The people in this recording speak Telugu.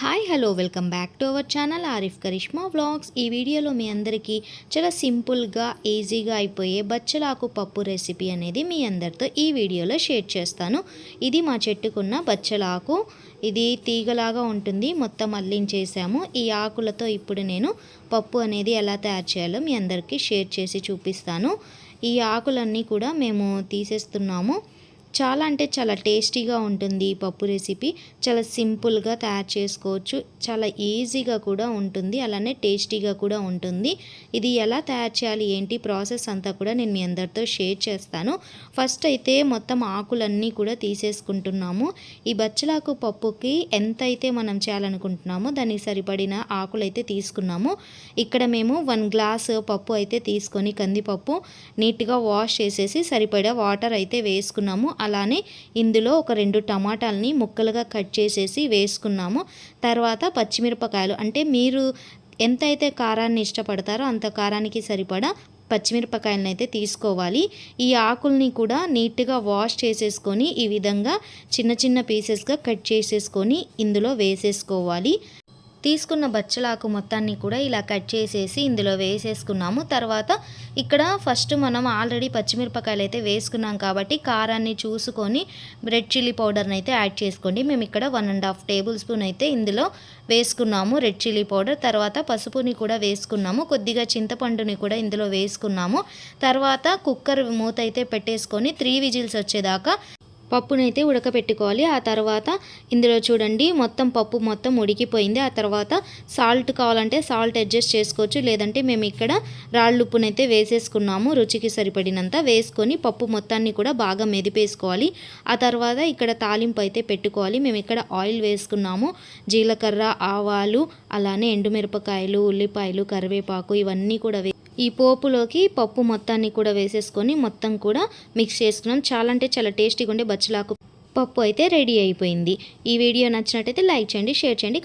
Hi hello welcome back to our channel Arif Karishma vlogs ఈ వీడియోలో మీ అందరికీ చాలా సింపుల్గా ఈజీగా అయిపోయే బచ్చలాకు పప్పు రెసిపీ అనేది మీ అందరితో ఈ వీడియోలో షేర్ చేస్తాను. ఇది మా చెట్టుకున్న బచ్చలాకు. ఇది తీగలాగా ఉంటుంది. మొత్తం అల్లించేసాము. ఈ ఆకులతో ఇప్పుడు నేను పప్పు అనేది ఎలా తయారు చేయాలో మీ అందరికీ షేర్ చేసి చూపిస్తాను. ఈ ఆకులన్నీ కూడా మేము తీసేస్తున్నాము. చాలా అంటే చాలా టేస్టీగా ఉంటుంది ఈ పప్పు రెసిపీ. చాలా సింపుల్గా తయారు చేసుకోవచ్చు. చాలా ఈజీగా కూడా ఉంటుంది. అలానే టేస్టీగా కూడా ఉంటుంది. ఇది ఎలా తయారు చేయాలి? ఏంటి? ప్రాసెస్ అంతా కూడా నేను మీ అందరితో షేర్ చేస్తాను. ఫస్ట్ అయితే మొత్తం ఆకులన్నీ కూడా తీసేసుకుంటున్నాము. ఈ బచ్చలాకు పప్పుకి ఎంత అయితే మనం చేయాలనుకుంటున్నామో దానికి సరిపడిన ఆకులు అయితే తీసుకున్నాము. ఇక్కడ మేము వన్ గ్లాస్ పప్పు అయితే తీసుకొని కందిపప్పు నీట్గా వాష్ చేసేసి సరిపడా వాటర్ అయితే వేసుకున్నాము. అలానే ఇందులో ఒక రెండు టమాటాలని ముక్కలుగా కట్ చేసేసి వేసుకున్నాము. తర్వాత పచ్చిమిరపకాయలు అంటే మీరు ఎంతైతే కారాన్ని ఇష్టపడతారో అంత కారానికి సరిపడా పచ్చిమిరపకాయలను అయితే తీసుకోవాలి. ఈ ఆకుల్ని కూడా నీట్గా వాష్ చేసేసుకొని ఈ విధంగా చిన్న చిన్న పీసెస్గా కట్ చేసేసుకొని ఇందులో వేసేసుకోవాలి. తీసుకున్న బచ్చలాకు మొత్తాన్ని కూడా ఇలా కట్ చేసేసి ఇందులో వేసేసుకున్నాము. తర్వాత ఇక్కడ ఫస్ట్ మనం ఆల్రెడీ పచ్చిమిరపకాయలు అయితే వేసుకున్నాం కాబట్టి కారాన్ని చూసుకొని రెడ్ చిల్లీ పౌడర్ని అయితే యాడ్ చేసుకోండి. మేము ఇక్కడ one and half tablespoon అయితే ఇందులో వేసుకున్నాము రెడ్ చిల్లీ పౌడర్. తర్వాత పసుపుని కూడా వేసుకున్నాము. కొద్దిగా చింతపండుని కూడా ఇందులో వేసుకున్నాము. తర్వాత కుక్కర్ మూత అయితే పెట్టేసుకొని త్రీ విజిల్స్ వచ్చేదాకా పప్పునైతే ఉడకపెట్టుకోవాలి. ఆ తర్వాత ఇందులో చూడండి మొత్తం పప్పు మొత్తం ఉడికిపోయింది. ఆ తర్వాత సాల్ట్ కావాలంటే సాల్ట్ అడ్జస్ట్ చేసుకోవచ్చు. లేదంటే మేము ఇక్కడ రాళ్ళు ఉప్పునైతే వేసేసుకున్నాము. రుచికి సరిపడినంత వేసుకొని పప్పు మొత్తాన్ని కూడా బాగా మెదిపేసుకోవాలి. ఆ తర్వాత ఇక్కడ తాలింపు అయితే పెట్టుకోవాలి. మేము ఇక్కడ ఆయిల్ వేసుకున్నాము. జీలకర్ర ఆవాలు అలానే ఎండుమిరపకాయలు ఉల్లిపాయలు కరివేపాకు ఇవన్నీ కూడా వే ఈ పోపులోకి పప్పు మొత్తాన్ని కూడా వేసేసుకొని మొత్తం కూడా మిక్స్ చేసుకున్నాం. చాలా అంటే చాలా టేస్టీగా ఉండే బచ్చలాకు పప్పు అయితే రెడీ అయిపోయింది. ఈ వీడియో నచ్చినట్టయితే లైక్ చేయండి షేర్ చేయండి.